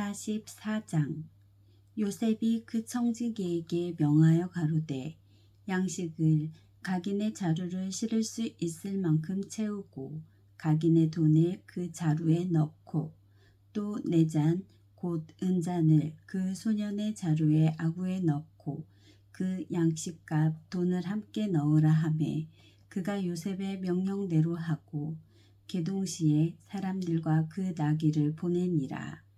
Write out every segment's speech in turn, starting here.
44장 요셉이 그 청지기에게 명하여 가로되 양식을 각인의 자루를 실을 수 있을 만큼 채우고 각인의 돈을 그 자루에 넣고 또네잔곧 은잔을 그 소년의 자루에 아구에 넣고 그 양식값 돈을 함께 넣으라 하매 그가 요셉의 명령대로 하고 개동시에 사람들과 그 나귀를 보내니라.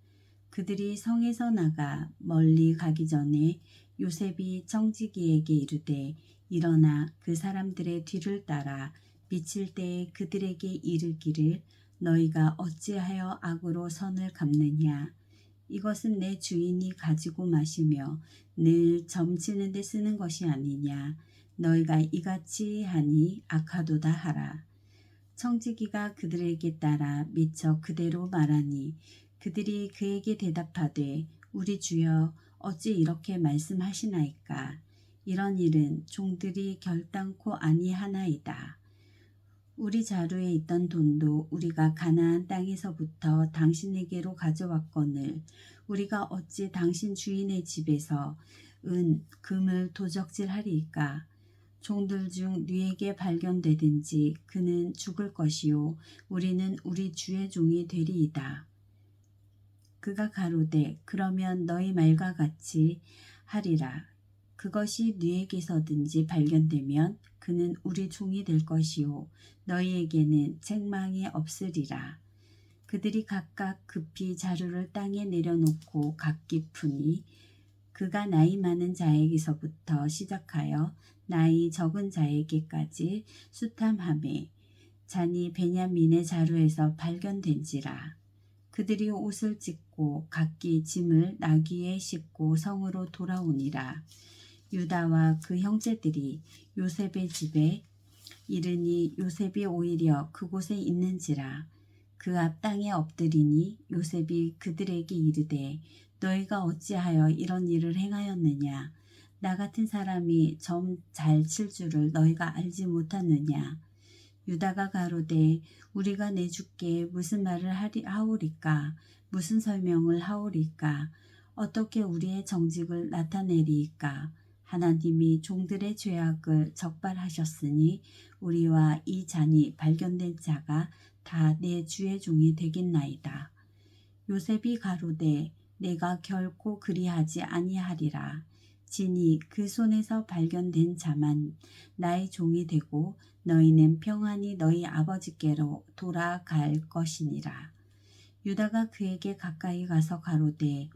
그들이 성에서 나가 멀리 가기 전에 요셉이 청지기에게 이르되 일어나 그 사람들의 뒤를 따라 미칠 때에 그들에게 이르기를 너희가 어찌하여 악으로 선을 갚느냐? 이것은 내 주인이 가지고 마시며 늘 점치는 데 쓰는 것이 아니냐? 너희가 이같이 하니 악하도다 하라. 청지기가 그들에게 따라 미쳐 그대로 말하니 그들이 그에게 대답하되 우리 주여 어찌 이렇게 말씀하시나이까 이런 일은 종들이 결단코 아니하나이다. 우리 자루에 있던 돈도 우리가 가나안 땅에서부터 당신에게로 가져왔거늘 우리가 어찌 당신 주인의 집에서 은 금을 도적질하리이까 종들 중 뉘에게 발견되든지 그는 죽을 것이요 우리는 우리 주의 종이 되리이다. 그가 가로되 그러면 너희 말과 같이 하리라. 그것이 뉘에게서든지 발견되면 그는 우리 종이 될 것이요 너희에게는 책망이 없으리라. 그들이 각각 급히 자루를 땅에 내려놓고 각기 푸니 그가 나이 많은 자에게서부터 시작하여 나이 적은 자에게까지 수탐함에 잔이 베냐민의 자루에서 발견된지라. 그들이 옷을 찢 고 각기 짐을 나귀에 싣고 성으로 돌아오니라. 유다와 그 형제들이 요셉의 집에 이르니 요셉이 오히려 그곳에 있는지라. 그 앞 땅에 엎드리니 요셉이 그들에게 이르되 너희가 어찌하여 이런 일을 행하였느냐? 나 같은 사람이 점 잘 칠 줄을 너희가 알지 못하느냐? 유다가 가로되 우리가 내 주께 무슨 말을 하오리까? 무슨 설명을 하오리까? 어떻게 우리의 정직을 나타내리이까? 하나님이 종들의 죄악을 적발하셨으니 우리와 이 잔이 발견된 자가 다 내 주의 종이 되겠나이다. 요셉이 가로되 내가 결코 그리하지 아니하리라. 진이 그 손에서 발견된 자만 나의 종이 되고 너희는 평안히 너희 아버지께로 돌아갈 것이니라. 유다가 그에게 가까이 가서 가로되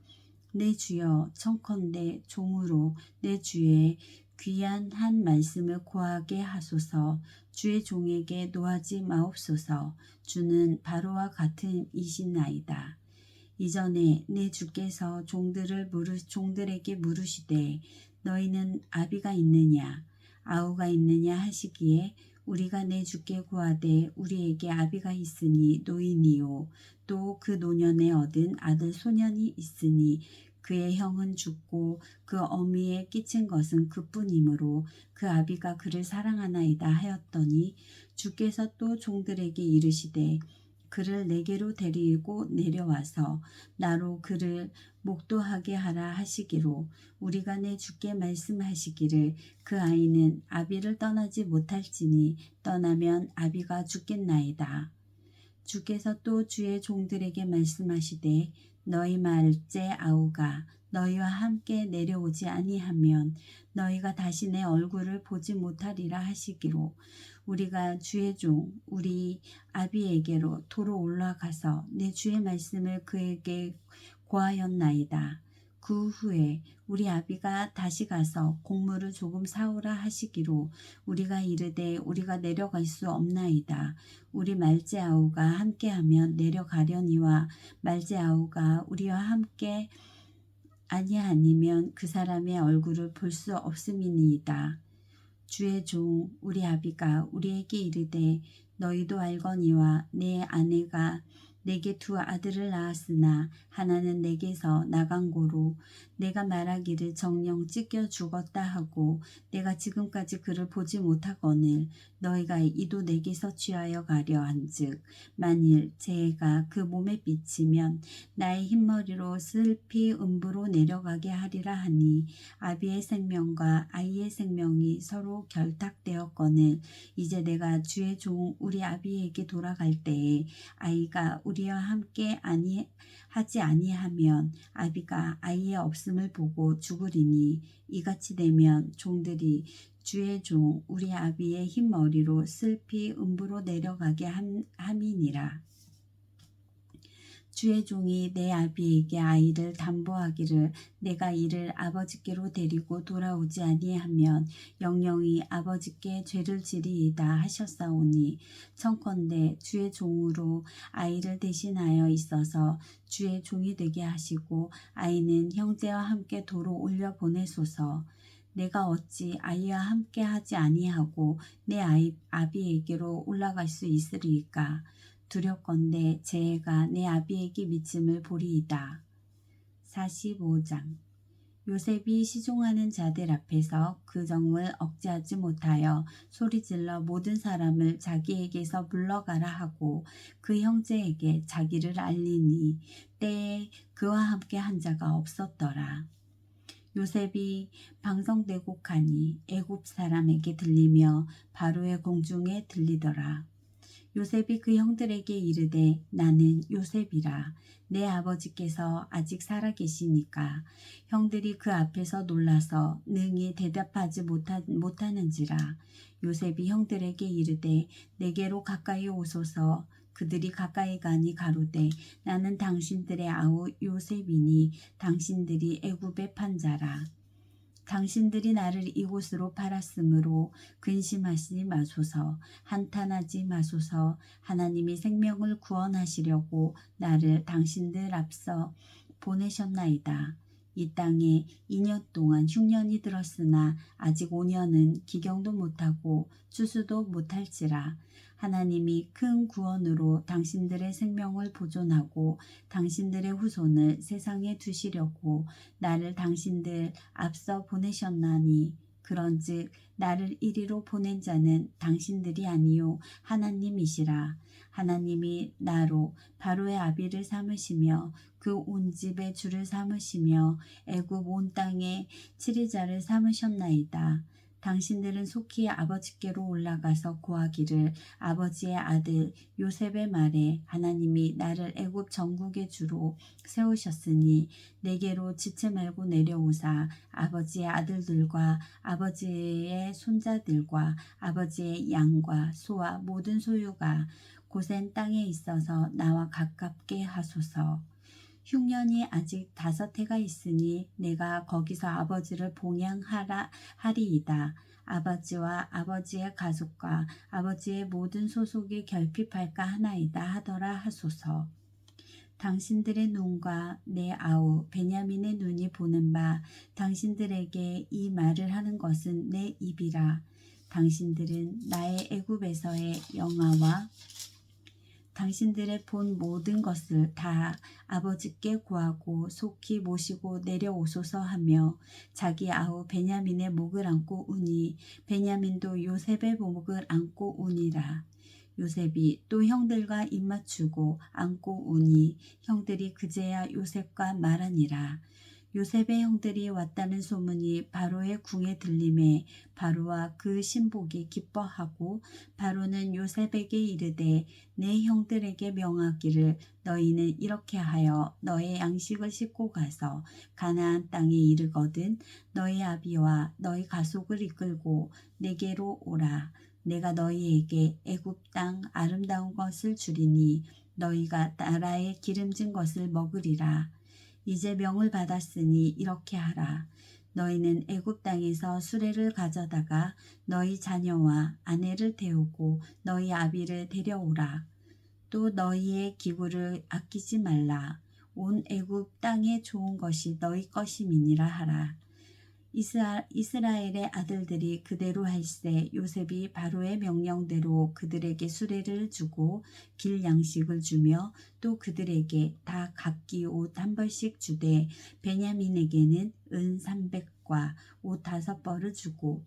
내 주여 청컨대 종으로 내 주의 귀한 한 말씀을 고하게 하소서. 주의 종에게 노하지 마옵소서. 주는 바로와 같은 이신나이다. 이전에 내 주께서 종들을 물으, 종들에게 물으시되 너희는 아비가 있느냐? 아우가 있느냐? 하시기에 우리가 내 주께 구하되 우리에게 아비가 있으니 노인이요 또 그 노년에 얻은 아들 소년이 있으니 그의 형은 죽고 그 어미에 끼친 것은 그뿐이므로 그 아비가 그를 사랑하나이다 하였더니 주께서 또 종들에게 이르시되 그를 내게로 데리고 내려와서 나로 그를 목도하게 하라 하시기로 우리가 내 주께 말씀하시기를 그 아이는 아비를 떠나지 못할지니 떠나면 아비가 죽겠나이다. 주께서 또 주의 종들에게 말씀하시되 너희 말째 아우가 너희와 함께 내려오지 아니하면 너희가 다시 내 얼굴을 보지 못하리라 하시기로 우리가 주의 종 우리 아비에게로 도로 올라가서 내 주의 말씀을 그에게 고하였나이다. 그 후에 우리 아비가 다시 가서 곡물을 조금 사오라 하시기로 우리가 이르되 우리가 내려갈 수 없나이다. 우리 말제아우가 함께하면 내려가려니와 말제아우가 우리와 함께 아니 아니면 그 사람의 얼굴을 볼 수 없음이니이다. 주의 종 우리 아비가 우리에게 이르되 너희도 알거니와 내 아내가 내게 두 아들을 낳았으나 하나는 내게서 나간 고로 내가 말하기를 정령 찢겨 죽었다 하고 내가 지금까지 그를 보지 못하거늘 너희가 이도 내게서 취하여 가려 한즉 만일 재해가 그 몸에 비치면 나의 흰머리로 슬피 음부로 내려가게 하리라 하니 아비의 생명과 아이의 생명이 서로 결탁되었거늘 이제 내가 주의 종 우리 아비에게 돌아갈 때에 아이가 우리 와 함께 아니 하지 아니하면 아비가 아이의 없음을 보고 죽으리니 이같이 되면 종들이 주의 종 우리 아비의 흰 머리로 슬피 음부로 내려가게 함, 함이니라. 주의 종이 내 아비에게 아이를 담보하기를 내가 이를 아버지께로 데리고 돌아오지 아니하면 영영이 아버지께 죄를 지리이다 하셨사오니 청컨대 주의 종으로 아이를 대신하여 있어서 주의 종이 되게 하시고 아이는 형제와 함께 도로 올려 보내소서. 내가 어찌 아이와 함께 하지 아니하고 내 아이 아비에게로 올라갈 수 있으리까 두렵건대 재해가 내 아비에게 미침을 보리이다. 45장 요셉이 시종하는 자들 앞에서 그 정을 억제하지 못하여 소리질러 모든 사람을 자기에게서 물러가라 하고 그 형제에게 자기를 알리니 때에 그와 함께 한 자가 없었더라. 요셉이 방성되고 가니 애굽 사람에게 들리며 바로의 공중에 들리더라. 요셉이 그 형들에게 이르되 나는 요셉이라. 내 아버지께서 아직 살아 계시니까. 형들이 그 앞에서 놀라서 능히 대답하지 못하, 못하는지라. 요셉이 형들에게 이르되 내게로 가까이 오소서. 그들이 가까이 가니 가로되 나는 당신들의 아우 요셉이니 당신들이 애굽의 판자라 당신들이 나를 이곳으로 팔았으므로 근심하지 마소서 한탄하지 마소서 하나님이 생명을 구원하시려고 나를 당신들 앞서 보내셨나이다. 이 땅에 2년 동안 흉년이 들었으나 아직 5년은 기경도 못하고 추수도 못할지라. 하나님이 큰 구원으로 당신들의 생명을 보존하고 당신들의 후손을 세상에 두시려고 나를 당신들 앞서 보내셨나니 그런즉 나를 이리로 보낸 자는 당신들이 아니요 하나님이시라 하나님이 나로 바로의 아비를 삼으시며 그 온 집의 주를 삼으시며 애굽 온 땅의 치리자를 삼으셨나이다. 당신들은 속히 아버지께로 올라가서 고하기를 아버지의 아들 요셉의 말에 하나님이 나를 애굽 전국의 주로 세우셨으니 내게로 지체 말고 내려오사 아버지의 아들들과 아버지의 손자들과 아버지의 양과 소와 모든 소유가 고센 땅에 있어서 나와 가깝게 하소서. 흉년이 아직 다섯 해가 있으니 내가 거기서 아버지를 봉양하라 하리이다. 아버지와 아버지의 가족과 아버지의 모든 소속이 결핍할까 하나이다 하더라 하소서. 당신들의 눈과 내 아우 베냐민의 눈이 보는 바 당신들에게 이 말을 하는 것은 내 입이라. 당신들은 나의 애굽에서의 영화와 당신들의 본 모든 것을 다 아버지께 구하고 속히 모시고 내려오소서 하며 자기 아우 베냐민의 목을 안고 우니 베냐민도 요셉의 목을 안고 우니라. 요셉이 또 형들과 입맞추고 안고 우니 형들이 그제야 요셉과 말하니라. 요셉의 형들이 왔다는 소문이 바로의 궁에 들림에 바로와 그 신복이 기뻐하고 바로는 요셉에게 이르되 내 형들에게 명하기를 너희는 이렇게 하여 너의 양식을 싣고 가서 가나안 땅에 이르거든 너희 아비와 너희 가족을 이끌고 내게로 오라. 내가 너희에게 애굽 땅 아름다운 것을 주리니 너희가 나라의 기름진 것을 먹으리라 이제 명을 받았으니 이렇게 하라. 너희는 애굽 땅에서 수레를 가져다가 너희 자녀와 아내를 태우고 너희 아비를 데려오라. 또 너희의 기구를 아끼지 말라. 온 애굽 땅에 좋은 것이 너희 것임이니라 하라. 이스라, 이스라엘의 아들들이 그대로 할세 요셉이 바로의 명령대로 그들에게 수레를 주고 길 양식을 주며 또 그들에게 다 각기 옷 한 벌씩 주되 베냐민에게는 은 300과 옷 다섯 벌을 주고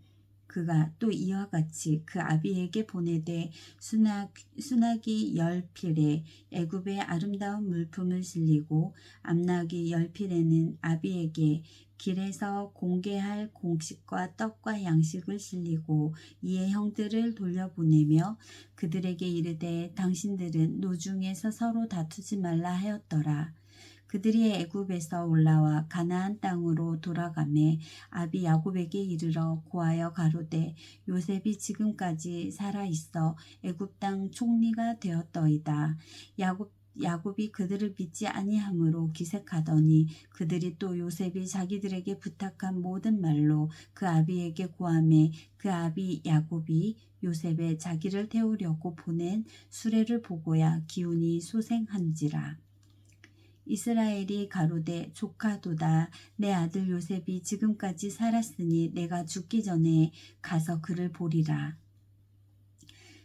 그가 또 이와 같이 그 아비에게 보내되 수낙, 수낙이 열 필에 애굽의 아름다운 물품을 실리고 암낙이 열 필에는 아비에게 길에서 공개할 공식과 떡과 양식을 실리고 이에 형들을 돌려보내며 그들에게 이르되 당신들은 노중에서 서로 다투지 말라 하였더라. 그들이 애굽에서 올라와 가나안 땅으로 돌아가매 아비 야곱에게 이르러 고하여 가로되 요셉이 지금까지 살아 있어 애굽 땅 총리가 되었더이다. 야곱 야곱이 그들을 믿지 아니하므로 기색하더니 그들이 또 요셉이 자기들에게 부탁한 모든 말로 그 아비에게 고하매 그 아비 야곱이 요셉의 자기를 태우려고 보낸 수레를 보고야 기운이 소생한지라. 이스라엘이 가로되 조카도다 내 아들 요셉이 지금까지 살았으니 내가 죽기 전에 가서 그를 보리라.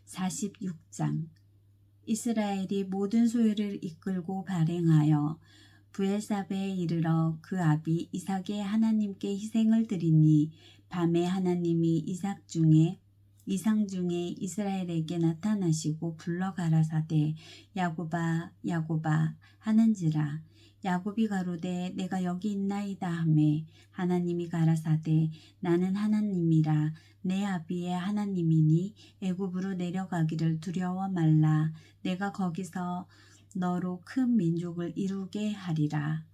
46장 이스라엘이 모든 소유를 이끌고 발행하여 부엘사베에 이르러 그 아비 이삭의 하나님께 희생을 드리니 밤에 하나님이 이삭 중에 이상 중에 이스라엘에게 나타나시고 불러 가라사대 야고바 야고바 하는지라. 야곱이 가로되 내가 여기 있나이다 하매 하나님이 가라사대 나는 하나님이라. 내 아비의 하나님이니 애굽으로 내려가기를 두려워 말라. 내가 거기서 너로 큰 민족을 이루게 하리라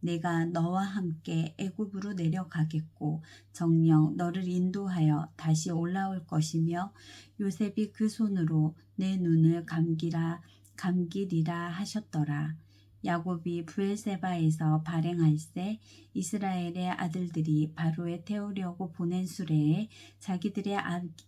내가 너와 함께 애굽으로 내려가겠고 정령 너를 인도하여 다시 올라올 것이며 요셉이 그 손으로 내 눈을 감기라 감기리라 하셨더라. 야곱이 부엘세바에서 발행할세 이스라엘의 아들들이 바로에 태우려고 보낸 수레에 자기들의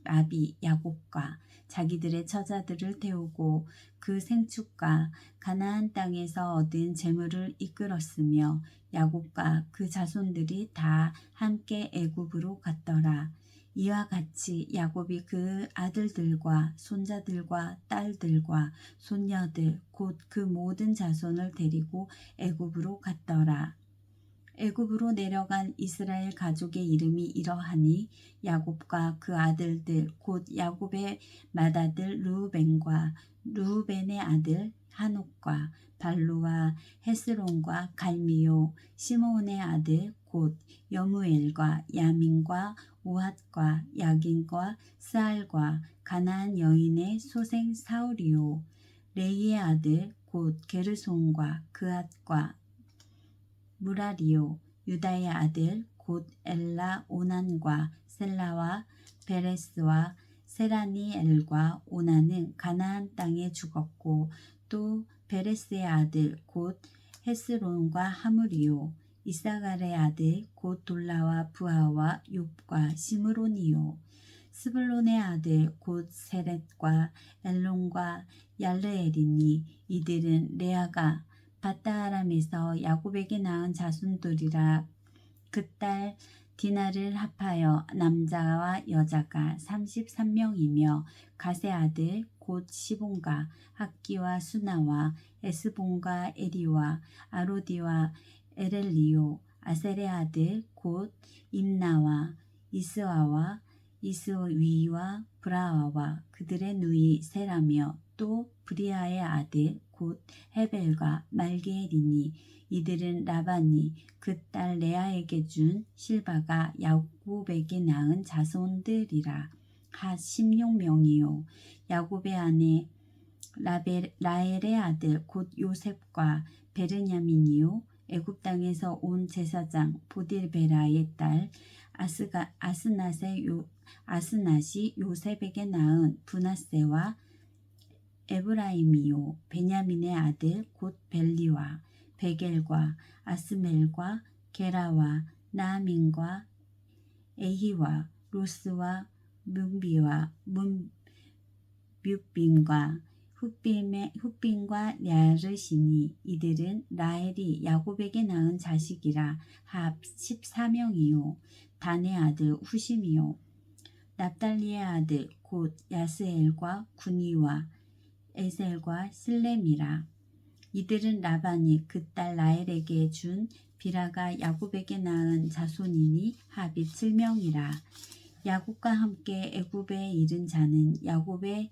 아비 야곱과 자기들의 처자들을 태우고 그 생축과 가나안 땅에서 얻은 재물을 이끌었으며 야곱과 그 자손들이 다 함께 애굽으로 갔더라. 이와 같이 야곱이 그 아들들과 손자들과 딸들과 손녀들 곧 그 모든 자손을 데리고 애굽으로 갔더라. 애굽으로 내려간 이스라엘 가족의 이름이 이러하니 야곱과 그 아들들 곧 야곱의 맏아들 루벤과 루벤의 아들 한옥과 발루와 헤스론과 갈미요 시므온의 아들 곧 여무엘과 야민과 오핫과 야긴과 스알과 가나안 여인의 소생 사울이요. 레이의 아들 곧 게르손과 그앗과 무라리요 유다의 아들 곧 엘라 오난과 셀라와 베레스와 세라니엘과 오나는 가나안 땅에 죽었고 또 베레스의 아들 곧 헤스론과 하물이요 이사갈의 아들 곧 돌라와 부하와 욥과 시므론이요. 스불론의 아들 곧 세렛과 엘론과 얄르엘이니 이들은 레아가 바다아람에서 야곱에게 낳은 자손들이라 그 딸 디나를 합하여 남자와 여자가 33명이며 가세 아들 곧 시본과 학기와 수나와 에스본과 에리와 아로디와 에렐리오 아셀의 아들 곧 임나와 이스와와 이스위와 브라와와 그들의 누이 세라며 또 브리아의 아들 곧 헤벨과 말게엘이니 이들은 라반이 그 딸 레아에게 준 실바가 야곱에게 낳은 자손들이라. 하 16명이요. 야곱의 아내 라벨, 라엘의 아들 곧 요셉과 베르냐민이요. 애굽 땅에서 온 제사장 보딜베라의 딸 아스가 아스낫의 요 아스낫이 요셉에게 낳은 분하세와 에브라임이요 베냐민의 아들 곧 벨리와 베겔과 아스멜과 게라와 나민과 에히와 로스와 문비와 문 훗빔의 훗빔과 야르시니 이들은 라헬이 야곱에게 낳은 자식이라 합 14명이요 단의 아들 후심이요 납달리의 아들 곧 야스엘과 구니와 에셀과 실렘이라. 이들은 라반이 그 딸 라헬에게 준 비라가 야곱에게 낳은 자손이니 합이 7명이라. 야곱과 함께 애굽에 이른 자는 야곱의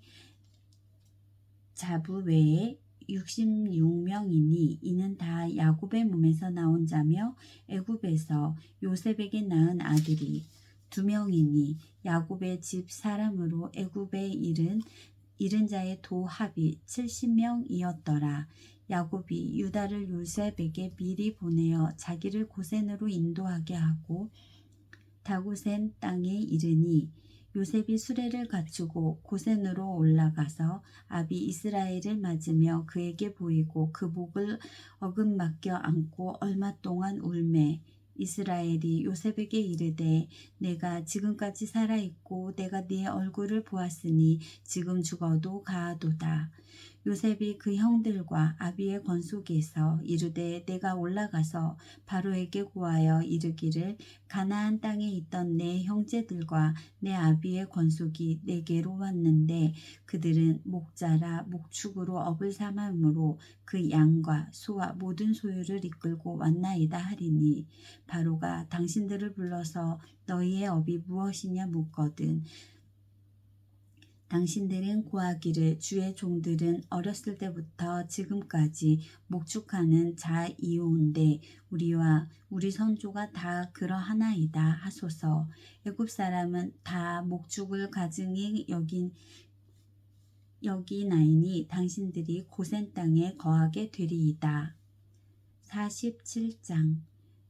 자부 외에 66명이니 이는 다 야곱의 몸에서 나온 자며 애굽에서 요셉에게 낳은 아들이 두 명이니 야곱의 집 사람으로 애굽에 이른 이른 자의 도 합이 70명이었더라. 야곱이 유다를 요셉에게 미리 보내어 자기를 고센으로 인도하게 하고 다고센 땅에 이르니 요셉이 수레를 갖추고 고센으로 올라가서 아비 이스라엘을 맞으며 그에게 보이고 그 목을 어긋맞겨 안고 얼마 동안 울매 이스라엘이 요셉에게 이르되 내가 지금까지 살아 있고 내가 네 얼굴을 보았으니 지금 죽어도 가하도다. 요셉이 그 형들과 아비의 권속에서 이르되 내가 올라가서 바로에게 구하여 이르기를 가나안 땅에 있던 내 형제들과 내 아비의 권속이 내게로 왔는데 그들은 목자라 목축으로 업을 삼음으로 그 양과 소와 모든 소유를 이끌고 왔나이다 하리니 바로가 당신들을 불러서 너희의 업이 무엇이냐 묻거든 당신들은 고하기를 주의 종들은 어렸을 때부터 지금까지 목축하는 자이오인데 우리와 우리 선조가 다 그러하나이다 하소서 애굽 사람은 다 목축을 가증히 여긴 여기나이니 당신들이 고센 땅에 거하게 되리이다. 47장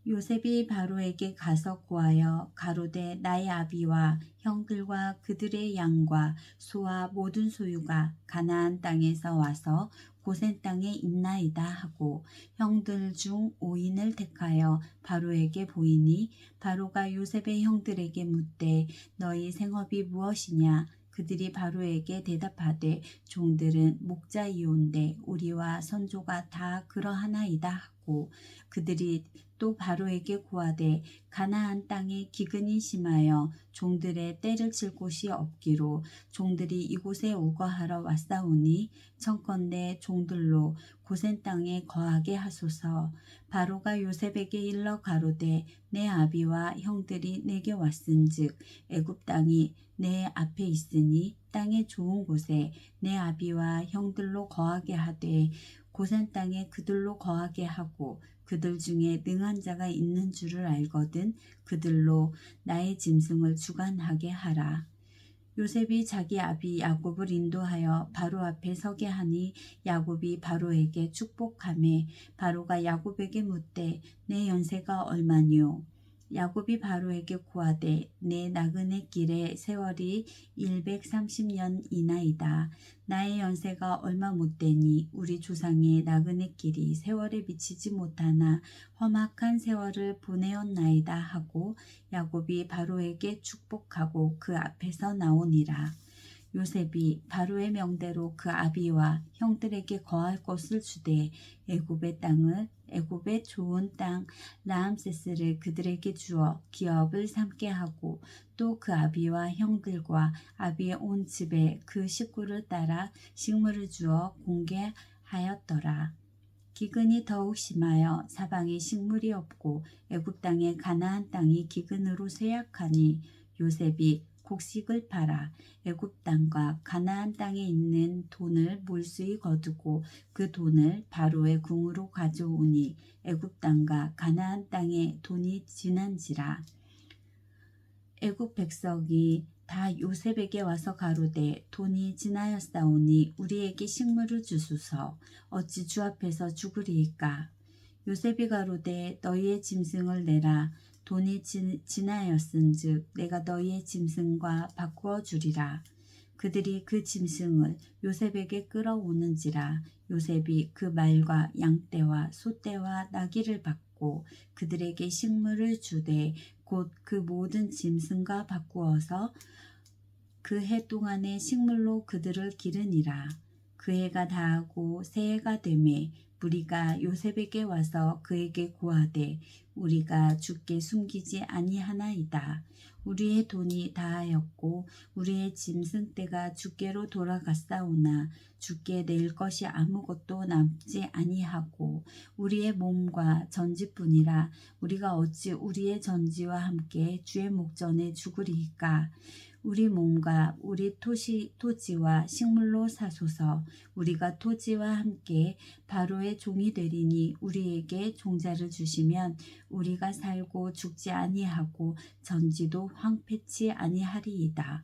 요셉이 바로에게 가서 구하여 가로되 나의 아비와 형들과 그들의 양과 소와 모든 소유가 가나안 땅에서 와서 고센 땅에 있나이다 하고 형들 중 5인을 택하여 바로에게 보이니 바로가 요셉의 형들에게 묻되 너희 생업이 무엇이냐? 그들이 바로에게 대답하되 종들은 목자이온데 우리와 선조가 다 그러하나이다 하고 그들이 또 바로에게 구하되 가나안 땅에 기근이 심하여 종들의 때를 칠 곳이 없기로 종들이 이곳에 우거하러 왔사오니 청컨대 종들로 고센 땅에 거하게 하소서. 바로가 요셉에게 일러 가로되 내 아비와 형들이 내게 왔은즉 애굽 땅이 내 앞에 있으니 땅의 좋은 곳에 내 아비와 형들로 거하게 하되 고센 땅에 그들로 거하게 하고 그들 중에 능한 자가 있는 줄을 알거든 그들로 나의 짐승을 주관하게 하라. 요셉이 자기 아비 야곱을 인도하여 바로 앞에 서게 하니 야곱이 바로에게 축복하매 바로가 야곱에게 묻되 내 연세가 얼마뇨 야곱이 바로에게 구하되 내 나그네 길의 세월이 130년이나이다. 나의 연세가 얼마 못되니 우리 조상의 나그네 길이 세월에 미치지 못하나 험악한 세월을 보내었나이다 하고 야곱이 바로에게 축복하고 그 앞에서 나오니라. 요셉이 바로의 명대로 그 아비와 형들에게 거할 곳을 주되 애굽의 땅을 애굽의 좋은 땅 라암세스를 그들에게 주어 기업을 삼게 하고 또 그 아비와 형들과 아비의 온 집에 그 식구를 따라 식물을 주어 공개하였더라. 기근이 더욱 심하여 사방에 식물이 없고 애굽 땅의 가나안 땅이 기근으로 쇠약하니 요셉이 곡식을 팔아 애굽 땅과 가나안 땅에 있는 돈을 몰수히 거두고 그 돈을 바로의 궁으로 가져오니 애굽 땅과 가나안 땅에 돈이 지난지라. 애굽 백성이 다 요셉에게 와서 가로되 돈이 지나였사오니 우리에게 식물을 주소서. 어찌 주 앞에서 죽으리이까? 요셉이 가로되 너희의 짐승을 내라 돈이 지, 지나였은즉 내가 너희의 짐승과 바꾸어 주리라. 그들이 그 짐승을 요셉에게 끌어오는지라 요셉이 그 말과 양떼와 소떼와 나귀를 받고 그들에게 식물을 주되 곧 그 모든 짐승과 바꾸어서 그 해 동안의 식물로 그들을 기르니라. 그 해가 다하고 새해가 되매 무리가 요셉에게 와서 그에게 고하되 우리가 주께 숨기지 아니하나이다. 우리의 돈이 다하였고 우리의 짐승떼가 주께로 돌아갔사오나 주께 낼 것이 아무것도 남지 아니하고 우리의 몸과 전지뿐이라 우리가 어찌 우리의 전지와 함께 주의 목전에 죽으리이까 우리 몸과 우리 토시, 토지와 식물로 사소서 우리가 토지와 함께 바로의 종이 되리니 우리에게 종자를 주시면 우리가 살고 죽지 아니하고 전지도 황폐치 아니하리이다.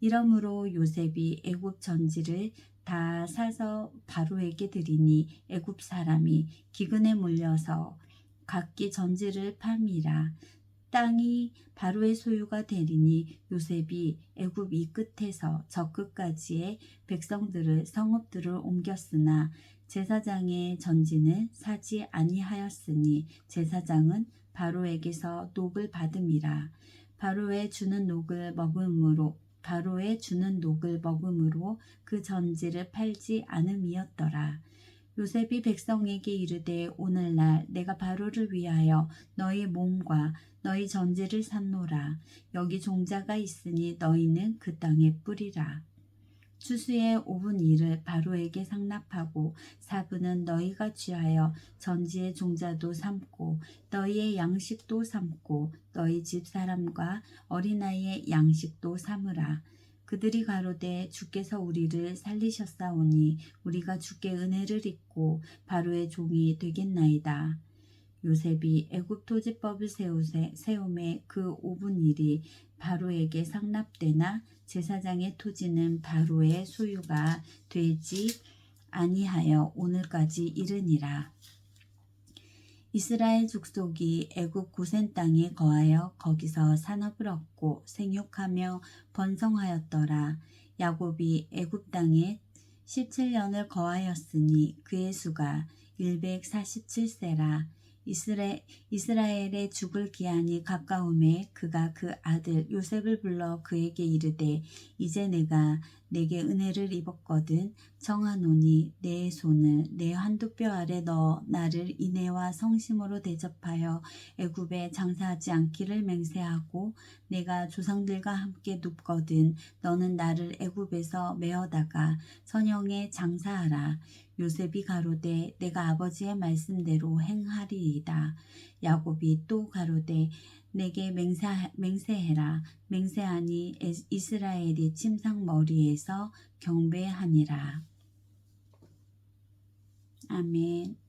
이러므로 요셉이 애굽 전지를 다 사서 바로에게 드리니 애굽 사람이 기근에 몰려서 각기 전지를 팔미라 땅이 바로의 소유가 되리니 요셉이 애굽 이 끝에서 저 끝까지의 백성들을 성읍들을 옮겼으나 제사장의 전지는 사지 아니하였으니 제사장은 바로에게서 녹을 받음이라 바로의 주는 녹을 먹음으로 바로의 주는 녹을 먹음으로 그 전지를 팔지 않음이었더라. 요셉이 백성에게 이르되 오늘날 내가 바로를 위하여 너희 몸과 너희 전지를 샀노라. 여기 종자가 있으니 너희는 그 땅에 뿌리라. 추수의 5분 일을 바로에게 상납하고 사분은 너희가 취하여 전지의 종자도 삼고 너희의 양식도 삼고 너희 집 사람과 어린아이의 양식도 삼으라. 그들이 가로되 주께서 우리를 살리셨사오니 우리가 주께 은혜를 입고 바로의 종이 되겠나이다. 요셉이 애굽 토지법을 세우세 세움에 그 5분 일이 바로에게 상납되나 제사장의 토지는 바로의 소유가 되지 아니하여 오늘까지 이르니라. 이스라엘 족속이 애굽 고센 땅에 거하여 거기서 산업을 얻고 생육하며 번성하였더라. 야곱이 애굽 땅에 17년을 거하였으니 그의 수가 147세라. 이스라, 이스라엘의 죽을 기한이 가까움에 그가 그 아들 요셉을 불러 그에게 이르되 이제 내가 내게 은혜를 입었거든 정하노니 내 손을 내 한두 뼈 아래 넣어 나를 인애와 성심으로 대접하여 애굽에 장사하지 않기를 맹세하고 내가 조상들과 함께 눕거든 너는 나를 애굽에서 메어다가 선영에 장사하라 요셉이 가로되 내가 아버지의 말씀대로 행하리이다. 야곱이 또 가로되 내게 맹세, 맹세해라. 맹세하니 이스라엘이 침상 머리에서 경배하니라. 아멘.